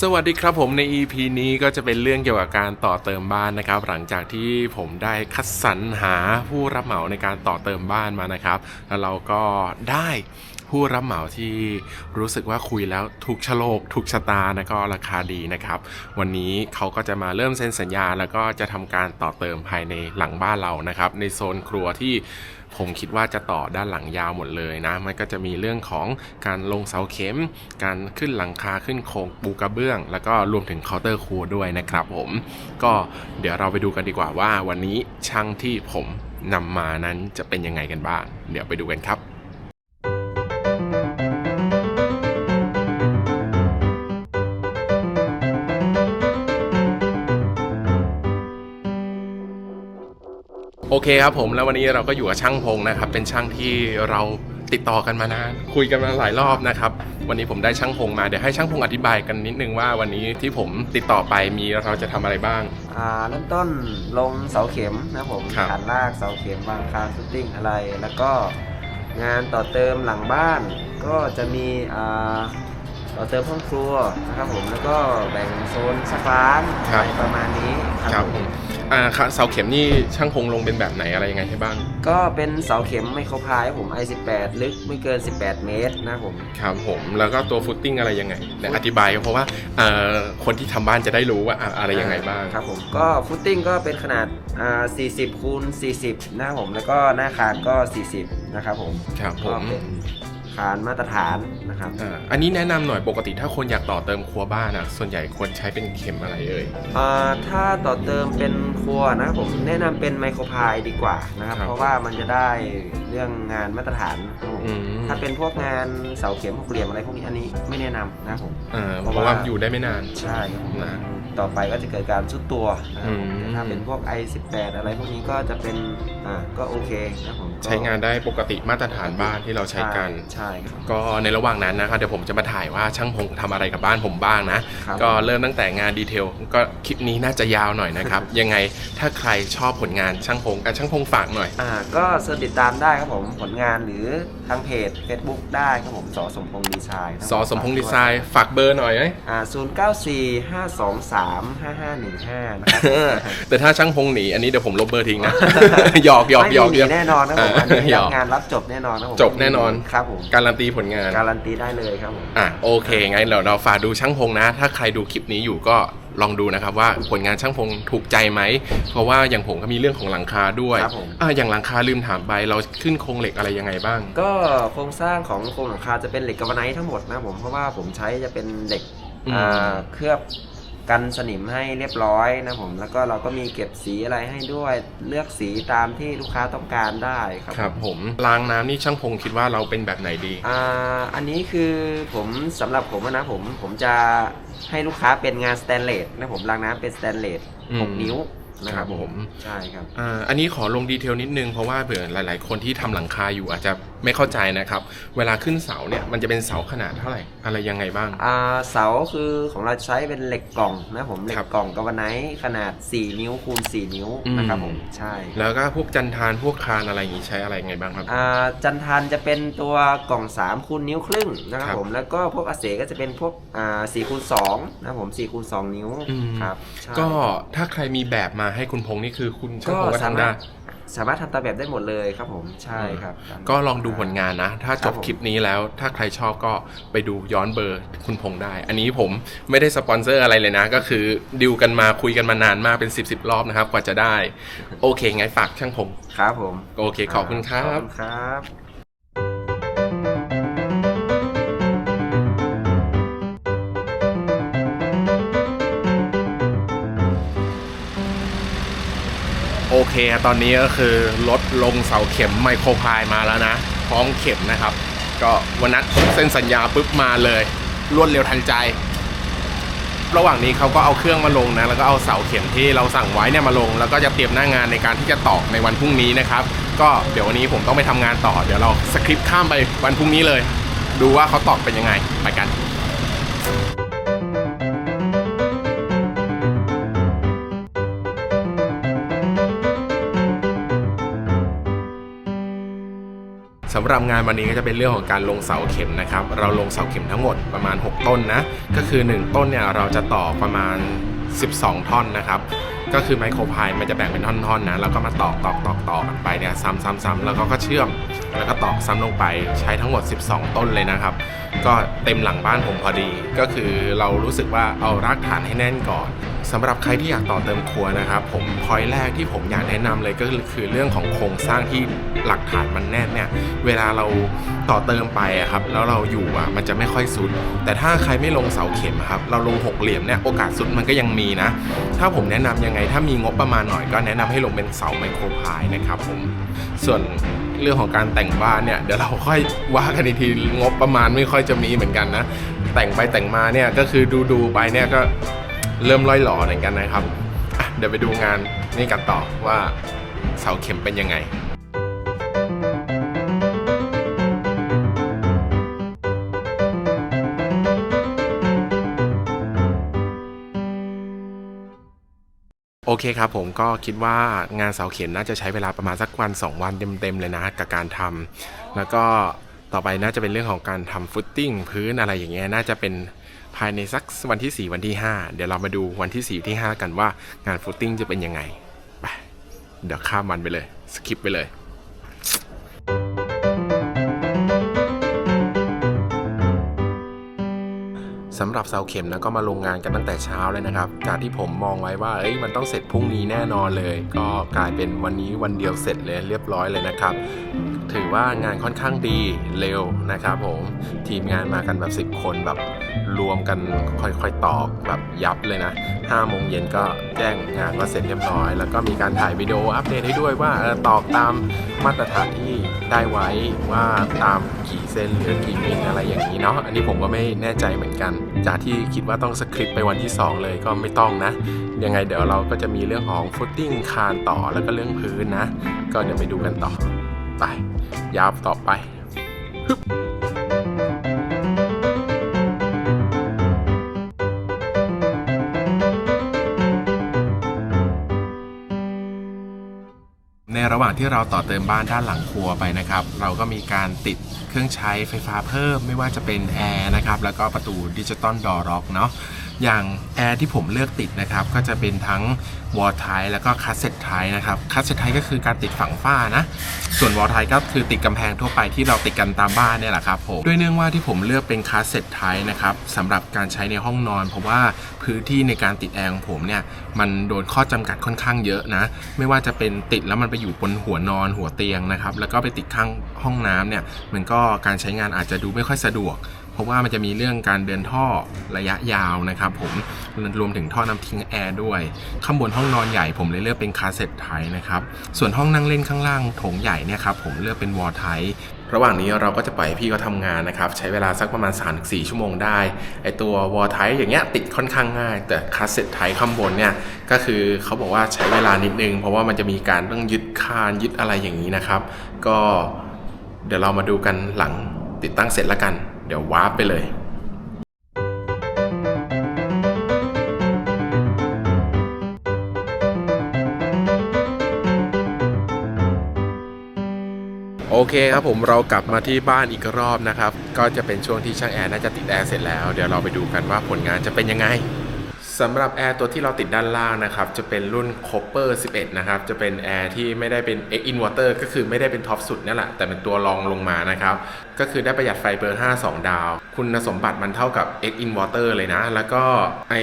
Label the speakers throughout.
Speaker 1: สวัสดีครับผมใน EP นี้ก็จะเป็นเรื่องเกี่ยวกับการต่อเติมบ้านนะครับ หลังจากที่ผมได้คัดสรรหาผู้รับเหมาในการต่อเติมบ้านมานะครับ แล้วเราก็ได้ผู้รับเหมาที่รู้สึกว่าคุยแล้วถูกชะโลกถูกชะตาแล้วก็ราคาดีนะครับ วันนี้เขาก็จะมาเริ่มเซ็นสัญญา แล้วก็จะทำการต่อเติมภายในหลังบ้านเรานะครับ ในโซนครัวที่ ผมคิดว่าจะต่อด้านหลังยาวหมดเลยนะ มันก็จะมีเรื่องของการลงเสาเข็ม การขึ้นหลังคาขึ้นโครงปูกระเบื้อง แล้วก็รวมถึงเคาน์เตอร์ครัวด้วยนะครับผม ก็เดี๋ยวเราไปดูกันดีกว่าว่า วันนี้ช่างที่ผมนำมานั้นจะเป็นยังไงกันบ้าง เดี๋ยวไปดูกันครับ โอเคครับผมแล้ววันนี้เราก็อยู่กับช่างพงนะครับ เป็นช่างที่เราติดต่อกันมานานคุยกันมาหลายรอบนะครับ วันนี้ผมได้ช่างพงมาเดี๋ยวให้ช่างพงอธิบายกันนิดนึงว่าวันนี้ที่ผมติดต่อไปมีเราจะทำอะไรบ้าง
Speaker 2: อ่าเริ่มต้นลงเสาเข็มนะครับผม
Speaker 1: ครับ
Speaker 2: ฐานรากเสาเข็มวางคานฟุตติ้งอะไร แล้วก็งานต่อเติมหลังบ้าน ก็จะมีอ่าต่อเติมห้องครัวนะครับผมแล้วก็แบ่งโซนสักร้านอะไรประมาณนี้ครับผม
Speaker 1: อ่าครับเสาเข็มนี่ช่างพงลงเป็นแบบไหนอะไรยังไงให้บ้าง
Speaker 2: ก็เป็นเสาเข็มไมโครพายครับผม i18 ลึกไม่เกิน 18 เมตรนะครับผม
Speaker 1: ครับผมแล้วก็ตัวฟุตติ้งอะไรยังไงเดี๋ยวอธิบายเพราะว่าเอ่อคนที่ทำบ้านจะได้รู้ว่าอะอะไรยังไงบ้าง
Speaker 2: ครับผมก็ฟุตติ้งก็เป็นขนาดอ่า40คูณ40 นะครับผม แล้วก็หน้าคานก็ 40 นะครับผม
Speaker 1: ครับผ
Speaker 2: ก็
Speaker 1: ม
Speaker 2: เป็นคานมาตรฐานนะครับ
Speaker 1: อ่าอันนี้แนะนำหน่อยปกติถ้าคนอยากต่อเติมครัวบ้านอะส่วนใหญ่ควรใช้เป็นเข็มอะไรเอ่ย
Speaker 2: อ่าถ้าต่อเติมเป็นครัวนะครับผมแนะนำเป็นไมโครพายดีกว่านะครับ
Speaker 1: ครับ
Speaker 2: เพราะว่ามันจะได้เรื่องงานมาตรฐานครับผม
Speaker 1: อืม
Speaker 2: ถ้าเป็นพวกงานเสาเข็มหกเหลี่ยมอะไรพวกนี้อันนี้ไม่แนะนำนะครับผม
Speaker 1: อ่าเพราะว่าอยู่ได้ไม่นาน
Speaker 2: ใช่ครับผม
Speaker 1: นะ
Speaker 2: ต่อไปก็จะเกิดการชุดตัวนะครับผม
Speaker 1: อืม
Speaker 2: แต่ถ้าเป็นพวก i18 อะไรพวกนี้ก็จะเป็น อ่า ก็โอเคนะครับผมก็
Speaker 1: ใช้งานได้ปกติมาตรฐานบ้านที่เราใช้กัน
Speaker 2: ใช่ครับ
Speaker 1: ก็ในระหว่างนั้นนะครับเดี๋ยวผมจะมาถ่ายว่าช่างพงทำอะไรกับบ้านผมบ้างนะ
Speaker 2: ครับ
Speaker 1: ก็เริ่มตั้งแต่งานดีเทลก็คลิปนี้น่าจะยาวหน่อยนะครับ ยังไงถ้าใครชอบผลงานช่างพงอะช่างพงฝากหน่อย
Speaker 2: อ่าก็เสิร์ชติดตามได้ครับผมผลงานหรือทางเพจ Facebook ได้ครับผมสอสมพงษ์ดีไซน์ครับ
Speaker 1: สอสมพงษ์ดีไซน์ฝากเบอร์หน่อยไหม
Speaker 2: อ่าศูนย์เก้าสี่ห้าสองสามห้าห้าหนึ่งห้านะครับ
Speaker 1: แต่ถ้าช่างพงหนีอันนี้เดี๋ยวผมลบเบอร์ทิ้งนะหยอกหยอก
Speaker 2: ไม่
Speaker 1: หยอก
Speaker 2: มี
Speaker 1: หยอก
Speaker 2: แน่นอนนะผมอันนี้
Speaker 1: หย
Speaker 2: รั
Speaker 1: อบก
Speaker 2: งานรับจบแน่นอนนะผม
Speaker 1: จบแน่นอน
Speaker 2: ครับผม
Speaker 1: การันตีผลงาน
Speaker 2: การันตีได้เลยครับผม
Speaker 1: อะโอเคงั้นเดี๋ยวเราฝากดูช่างพงนะ ถ้าใครดูคลิปนี้อยู่ก็ลองดูนะครับว่าผลงานช่างพงถูกใจไหม เพราะว่าอย่างผมก็มีเรื่องของหลังคาด้วย
Speaker 2: ครับผม
Speaker 1: อะอย่างหลังคาลืมถามไปเราขึ้นโครงเหล็กอะไรยังไงบ้าง
Speaker 2: ก็โครงสร้างของโครงหลังคาจะเป็นเหล็กกาบาไนท์ทั้งหมดนะผมเพราะว่าผมใช้จะเป็นเหล็ก
Speaker 1: อืม
Speaker 2: อ่าเคลือบ กันสนิมให้เรียบร้อยนะผมแล้วก็เราก็มีเก็บสีอะไรให้ด้วยเลือกสีตามที่ลูกค้าต้องการได้ครับ
Speaker 1: ครับผมล้างน้ำนี่ช่างพงคิดว่าเราเป็นแบบไหนดี
Speaker 2: อ่าอันนี้คือผมสำหรับผมอะนะผมผมจะให้ลูกค้าเป็นงานสแตนเลสนะผมรางน้ำเป็นสแตนเลส
Speaker 1: อืม
Speaker 2: หกนิ้วนะค
Speaker 1: ครั
Speaker 2: รั
Speaker 1: บบผม
Speaker 2: ใช่ครับ
Speaker 1: อ่าอันนี้ขอลงดีเทลนิดนึงเพราะว่าเผื่อหลาย ๆ คนที่ทำหลังคาอยู่อาจจะ ไม่เข้าใจนะครับ เวลาขึ้นเสาเนี่ยมันจะเป็นเสาขนาดเท่าไหร่ อะไรยังไงบ้าง
Speaker 2: อ่าเสาคือของเราใช้เป็นเหล็กกล่องนะผมเหล็
Speaker 1: ครั
Speaker 2: ก
Speaker 1: บ
Speaker 2: กล่องกาวไนท์ขนาด 4 นิ้วคูณ4นิ้ว
Speaker 1: อืม
Speaker 2: นะครับผมใช่
Speaker 1: แล้วก็พวกจันทานพวกคานอะไรอย่างงี้ใช้อะไรยังไงบ้างครับ
Speaker 2: อ่าจันทานจะเป็นตัวกล่อง3คูณนิ้วครึ่งนะครับ
Speaker 1: ครับ
Speaker 2: ผมแล้วก็พวกอาเสก็จะเป็นพวกอ่า4คูณ2นะครับผม4คูณ2นิ้ว
Speaker 1: อืม
Speaker 2: ครับใช่
Speaker 1: ก็ถ้าใครมีแบบมาให้คุณพงษ์นี่คือคุณช่างพงษ์ก็
Speaker 2: สา
Speaker 1: ทำ
Speaker 2: มา
Speaker 1: ได้
Speaker 2: รถ สามารถทำตามแบบได้หมดเลยครับผมใช่ครับ
Speaker 1: ก็ลองดูผลงานนะ ถ้าจบ
Speaker 2: ครับผม
Speaker 1: คลิปนี้แล้วถ้าใครชอบก็ไปดูย้อนเบอร์คุณพงษ์ได้ อันนี้ผมไม่ได้สปอนเซอร์อะไรเลยนะ ก็คือดิวกันมาคุยกันมานานมากเป็น 10บสรอบนะครับ กว่าจะได้ โอเคไงฝากช่างพงษ์
Speaker 2: ครับผม
Speaker 1: โอเคขอบคุณครั
Speaker 2: ขอบบคุณครับ
Speaker 1: โอเค ตอนนี้ก็คือรถลงเสาเข็มไมโครพายมาแล้วนะ พร้อมเข็มนะครับ ก็วันนัดเส้นสัญญาปุ๊บมาเลย รวดเร็วทันใจ ระหว่างนี้เขาก็เอาเครื่องมาลงนะ แล้วก็เอาเสาเข็มที่เราสั่งไว้เนี่ยมาลง แล้วก็จะเตรียมหน้างานในการที่จะตอกในวันพรุ่งนี้นะครับ ก็เดี๋ยววันนี้ผมต้องไปทำงานต่อ เดี๋ยวเราสคริปต์ข้ามไปวันพรุ่งนี้เลย ดูว่าเขาตอกเป็นยังไง ไปกัน สำหรับงานวันนี้ก็จะเป็นเรื่องของการลงเสาเข็มนะครับ เราลงเสาเข็มทั้งหมดประมาณ 6 ต้นนะ ก็คือ 1 ต้นเนี่ยเราจะต่อประมาณ 12 ท่อนนะครับก็คือไมโครพายมันจะแบ่งเป็นท่อนๆนะแล้วก็มาตอกตอกตอกตอกกันไปเนี่ยซ้ำซ้ำซ้ำแล้วก็ก็เชื่อมแล้วก็ตอกซ้ำลงไปใช้ทั้งหมด 12 ต้นเลยนะครับ ก็เต็มหลังบ้านผมพอดี ก็คือเรารู้สึกว่าเอารากฐานให้แน่นก่อน สำหรับใครที่อยากต่อเติมครัวนะครับ ผมพอยแรกที่ผมอยากแนะนำเลยก็คือเรื่องของโครงสร้างที่หลักฐานมันแน่นเนี่ย เวลาเราต่อเติมไปอะครับ แล้วเราอยู่อะมันจะไม่ค่อยสุด แต่ถ้าใครไม่ลงเสาเข็มครับ เราลงหกเหลี่ยมเนี่ยโอกาสสุดมันก็ยังมีนะ ถ้าผมแนะนำยังไง ถ้ามีงบประมาณหน่อยก็แนะนำให้ลงเป็นเสาไมโครพายนะครับผมส่วนเรื่องของการแต่งบ้านเนี่ยเดี๋ยวเราค่อยว่ากันอีกทีงบประมาณไม่ค่อยจะมีเหมือนกันนะแต่งไปแต่งมาเนี่ยก็คือดูดูๆไปเนี่ยก็ เริ่มล่อยหล่อเหมือนกันนะครับเดี๋ยวไปดูงานนี่กันต่อว่าเสาเข็มเป็นยังไงโอเคครับผมก็คิดว่างานเสาเข็มน่าจะใช้เวลาประมาณสักวัน 2 วันเต็มๆเลยนะกับการทำแล้วก็ต่อไปน่าจะเป็นเรื่องของการทำฟุตติ้งพื้นอะไรอย่างเงี้ยน่าจะเป็น ภายในสักวันที่ 4 วันที่ 5 เดี๋ยวเรามาดูวันที่4ที่ 5 กันว่างานฟุตติ้งจะเป็นยังไงไปเดี๋ยวข้ามมันไปเลยสคิปไปเลยสำหรับเสาเข็มนะก็มาลงงานกันตั้งแต่เช้าเลยนะครับ จากที่ผมมองไว้ว่าเอ้ยมันต้องเสร็จพรุ่งนี้แน่นอนเลย ก็กลายเป็นวันนี้วันเดียวเสร็จเลยเรียบร้อยเลยนะครับ ถือว่างานค่อนข้างดีเร็วนะครับผมทีมงานมากันแบบ 10 คนแบบ รวมกันค่อยๆตอกแบบยับเลยนะ5โมงเย็นก็แจ้งงานว่าเสร็จเรียบร้อย แล้วก็มีการถ่ายวิดีโออัปเดตให้ด้วยว่าเออตอกตามมาตรฐานที่ได้ไว้ว่าตามกี่เซนหรือกี่มิลอะไรอย่างนี้เนาะอันนี้ผมก็ไม่แน่ใจเหมือนกัน จากที่คิดว่าต้องสคริปต์ไปวันที่ 2 เลยก็ไม่ต้องนะ ยังไงเดี๋ยวเราก็จะมีเรื่องของฟุตติ้งคานต่อแล้วก็เรื่องพื้นนะ ก็เดี๋ยวไปดูกันต่อไปยาวต่อไปฮึบ ในระหว่างที่เราต่อเติมบ้านด้านหลังครัวไปนะครับ เราก็มีการติดเครื่องใช้ไฟฟ้าเพิ่มไม่ว่าจะเป็นแอร์นะครับแล้วก็ประตูดิจิตอลดอร์ล็อกเนาะ อย่างแอร์ที่ผมเลือกติดนะครับ ก็จะเป็นทั้งวอลไทแล้วก็คัสเซ็ตไทนะครับคัสเซ็ตไทก็คือการติดฝั่งฝ้านะ ส่วนวอลไทก็คือติดกำแพงทั่วไปที่เราติดกันตามบ้านเนี่ยแหละครับผมด้วยเนื่องว่าที่ผมเลือกเป็นคัสเซ็ตไทนะครับสำหรับการใช้ในห้องนอน เพราะว่าพื้นที่ในการติดแอร์ของผมเนี่ยมันโดนข้อจำกัดค่อนข้างเยอะนะ ไม่ว่าจะเป็นติดแล้วมันไปอยู่บนหัวนอนหัวเตียงนะครับแล้วก็ไปติดข้างห้องน้ำเนี่ยมันก็การใช้งานอาจจะดูไม่ค่อยสะดวก ราะว่ามันจะมีเรื่องการเดินท่อระยะยาวนะครับผมรวมถึงท่อน้ำทิ้งแอร์ด้วย ข้างบนห้องนอนใหญ่ผมเลยเลือกเป็นคาสเซ็ตไทยนะครับ ส่วนห้องนั่งเล่นข้างล่างโถงใหญ่เนี่ยครับผมเลือกเป็นวอลไทระหว่างนี้เราก็จะปล่อยพี่เขาทำงานนะครับ ใช้เวลาสักประมาณ 3-4 ชั่วโมงได้ ไอตัววอลไทอย่างเงี้ยติดค่อนข้างง่าย แต่คาสเซ็ตไทข้างบนเนี่ย ก็คือเขาบอกว่าใช้เวลานิดนึง เพราะว่ามันจะมีการต้องยึดคานยึดอะไรอย่างนี้นะครับ ก็เดี๋ยวเรามาดูกันหลังติดตั้งเสร็จแล้วกัน เดี๋ยววาร์ปไปเลยโอเคครับผมเรากลับมาที่บ้านอีกรอบนะครับ ก็จะเป็นช่วงที่ช่างแอร์น่าจะติดแอร์เสร็จแล้ว เดี๋ยวเราไปดูกันว่าผลงานจะเป็นยังไง สำหรับแอร์ตัวที่เราติดด้านล่างนะครับ จะเป็นรุ่น Copper 11 นะครับ จะเป็นแอร์ที่ไม่ได้เป็น X Inverter ก็คือไม่ได้เป็นท็อปสุดนั่นแหละ แต่เป็นตัวรองลงมานะครับ ก็คือได้ประหยัดไฟเบอร์ 5 2 ดาว คุณสมบัติมันเท่ากับ X Inverter เลยนะ แล้วก็ไอ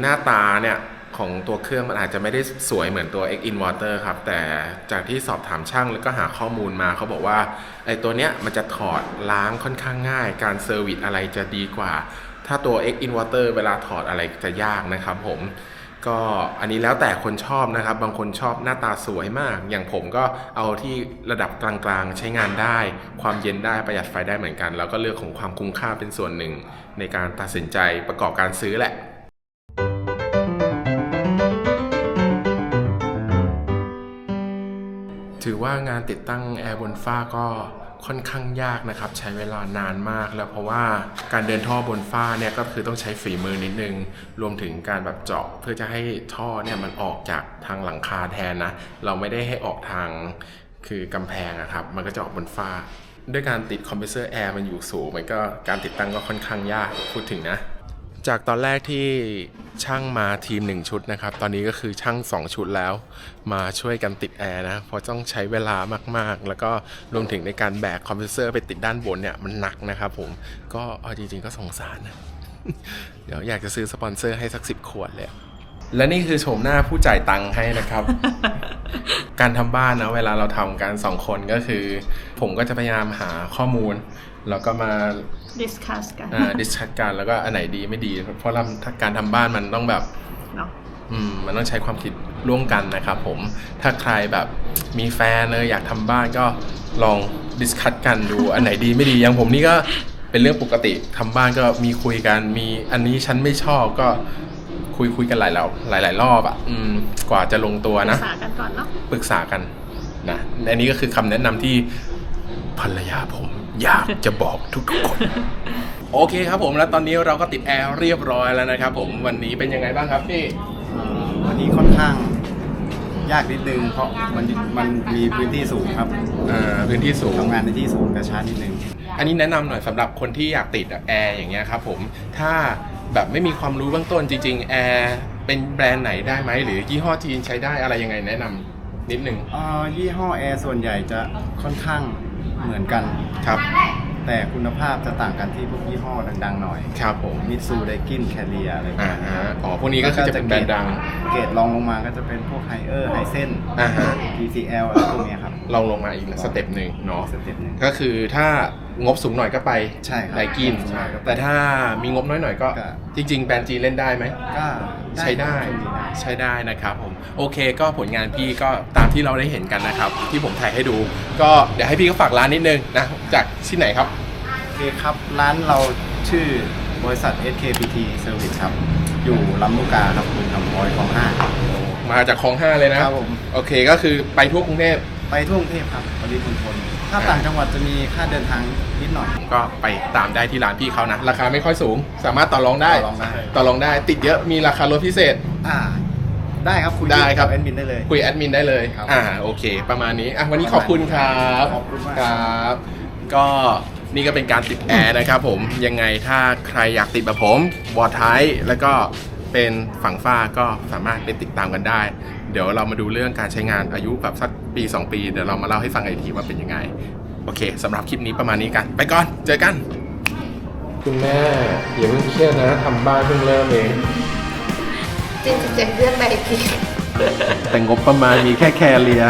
Speaker 1: หน้าตาเนี่ยของตัวเครื่องมันอาจจะไม่ได้สวยเหมือนตัว X Inverter ครับ แต่จากที่สอบถามช่างแล้วก็หาข้อมูลมาเขาบอกว่าไอตัวเนี้ยมันจะถอดล้างค่อนข้างง่าย การเซอร์วิสอะไรจะดีกว่า ถ้าตัว X Inverter เวลาถอดอะไรจะยากนะครับผมก็อันนี้แล้วแต่คนชอบนะครับ บางคนชอบหน้าตาสวยมาก อย่างผมก็เอาที่ระดับกลางๆ ใช้งานได้ ความเย็นได้ประหยัดไฟได้เหมือนกัน แล้วก็เรื่องของความคุ้มค่าเป็นส่วนหนึ่ง ในการตัดสินใจประกอบการซื้อแหละถือว่างานติดตั้งแอร์บนฟ้าก็ ค่อนข้างยากนะครับ ใช้เวลานานมากแล้วเพราะว่าการเดินท่อบนฝ้าเนี่ยก็คือต้องใช้ฝีมือนิดนึง รวมถึงการแบบเจาะเพื่อจะให้ท่อเนี่ยมันออกจากทางหลังคาแทนนะ เราไม่ได้ให้ออกทางคือกำแพงอะครับ มันก็จะออกบนฝ้า ด้วยการติดคอมเพรสเซอร์แอร์มันอยู่สูงมันก็การติดตั้งก็ค่อนข้างยากพูดถึงนะ จากตอนแรกที่ช่างมาทีมหนึ่งชุดนะครับ ตอนนี้ก็คือช่าง 2 ชุดแล้ว มาช่วยกันติดแอร์นะเพราะต้องใช้เวลามากๆ แล้วก็รวมถึงในการแบกคอมเพรสเซอร์ไปติดด้านบนเนี่ยมันหนักนะครับผมก็เอาจริง ๆ ก็สงสารนะเดี๋ยวอยากจะซื้อสปอนเซอร์ให้สักสิบขวดเลย และนี่คือโฉมหน้าผู้จ่ายตังค์ให้นะครับ การทำบ้านนะเวลาเราทำกันสองคนก็คือ ผมก็จะพยายามหาข้อมูล แล้วก็มา
Speaker 3: discuss กัน
Speaker 1: อ่าดิสคัทกันแล้วก็อันไหนดีไม่ดี เพราะเราการทำบ้านมันต้องแบบ
Speaker 3: เนาะ
Speaker 1: อืมมันต้องใช้ความคิดร่วมกันนะครับผมถ้าใครแบบมีแฟนเลยอยากทำบ้านก็ลองดิสคัตกันดูอันไหนดีไม่ดีอย่างผมนี่ก็เป็นเรื่องปกติทำบ้านก็มีคุยกันมีอันนี้ฉันไม่ชอบก็คุยคุยกันหลายแล้วหลายหลายๆรอบอะ่ะอืมกว่าจะลงตัว
Speaker 3: ปรึ
Speaker 1: นะ
Speaker 3: กษากันก่อนเนาะ
Speaker 1: ปรึกษากันนะอันนี้ก็คือคำแนะนำที่ภรรยาผม อยากจะบอกทุกๆคน โอเคครับผมแล้วตอนนี้เราก็ติดแอร์เรียบร้อยแล้วนะครับผมวันนี้เป็นยังไงบ้างครับพี่
Speaker 4: เอ่อวันนี้ค่อนข้างยากนิดนึง เพราะมันมันมีพื้นที่สูงครับ
Speaker 1: อ่าพื้นที่สูง
Speaker 4: ทำงานในที่สูงกระช้านิดนึง
Speaker 1: อันนี้แนะนำหน่อยสำหรับคนที่อยากติดแอร์อย่างเงี้ยครับผมถ้าแบบไม่มีความรู้เบื้องต้นจริงๆแอร์เป็นแบรนด์ไหนได้ไหม หรือยี่ห้อจีนใช้ได้อะไรยังไงแนะนำนิดนึง
Speaker 4: เอ่อยี่ห้อแอร์ส่วนใหญ่จะค่อนข้าง เหมือนกัน
Speaker 1: ครับ
Speaker 4: แต่คุณภาพจะต่างกันที่พวกยี่ห้อดังๆหน่อย
Speaker 1: ครับผม
Speaker 4: มิตซูไดกินแคเรียอะไร
Speaker 1: อ่าฮะอ๋อพวกนี้ก็คือจะเป็นแบรนด์ดัง
Speaker 4: เกรดรองลงมาก็จะเป็นพวกไฮเออร์ไฮเซน
Speaker 1: อ่าฮะ
Speaker 4: TCL อะไรพวกเนี้ยครับ
Speaker 1: ลองลงมาอีกสเต็ปหนึ่งเนาะ
Speaker 4: สเต็ปหนึ่ง
Speaker 1: ก็คือถ้า งบสูงหน่อยก็ไป
Speaker 4: ใช่ครับ
Speaker 1: ไดกิน
Speaker 4: ใช่ครับ
Speaker 1: แต่ถ้ามีงบน้อยหน่อยก็
Speaker 4: ก็
Speaker 1: จริง ๆ แบรนด์จีนเล่นได้ไหม
Speaker 4: ก็
Speaker 1: ใช้ได้
Speaker 4: ช่วงนี้นะ
Speaker 1: ใช้ได้นะครับผมโอเคก็ผลงานพี่ก็ตามที่เราได้เห็นกันนะครับ ที่ผมถ่ายให้ดู ก็เดี๋ยวให้พี่ก็ฝากร้านนิดนึงนะจากที่ไหนครับ
Speaker 4: โอเคครับ ร้านเราชื่อบริษัท SKPT Service ครับ อยู่ลำลูกกาครับคุณคำพอยของห้า
Speaker 1: มาจากคลองห้าเลยนะครับ
Speaker 4: ผม
Speaker 1: โอเคก็คือไปทั่วกรุงเทพ
Speaker 4: ไปทั่วกรุงเทพครับปริมณฑล ถ้าต่างจังหวัดจะมีค่าเดินทางนิดหน่อย
Speaker 1: ก็ไปตามได้ที่ร้านพี่เขานะ ราคาไม่ค่อยสูง สามารถต่อรองได้
Speaker 4: ต่อรองได้
Speaker 1: ต่อรองได้ ติดเยอะมีราคาลดพิเศษ
Speaker 4: อ่า ได้ครับคุณ
Speaker 1: ได้ครับ
Speaker 4: แอดมินได้เลย
Speaker 1: คุยแอดมินได้เลย
Speaker 4: ครับ
Speaker 1: อ่าโอเค ประมาณนี้อะวันนี้ขอบคุณครับ
Speaker 4: ขอบคุณมาก
Speaker 1: ครับ ก็นี่ก็เป็นการติดแอร์นะครับผมยังไงถ้าใครอยากติดแบบผมวอร์ไทแล้วก็ เป็นฝั่งฝ้าก็สามารถไปติดตามกันได้ เดี๋ยวเรามาดูเรื่องการใช้งานอายุแบบสักปี 2 ปี เดี๋ยวเรามาเล่าให้ฟังอีกทีว่าเป็นยังไง โอเคสำหรับคลิปนี้ประมาณนี้กัน ไปก่อน เจอกัน คุณแม่อย่าเพิ่งเครียดนะทำบ้านเพิ่งเริ่มเอง
Speaker 5: จริงๆเรื่องใดพี่
Speaker 1: แต่งบประมาณมีแค่แคเรีย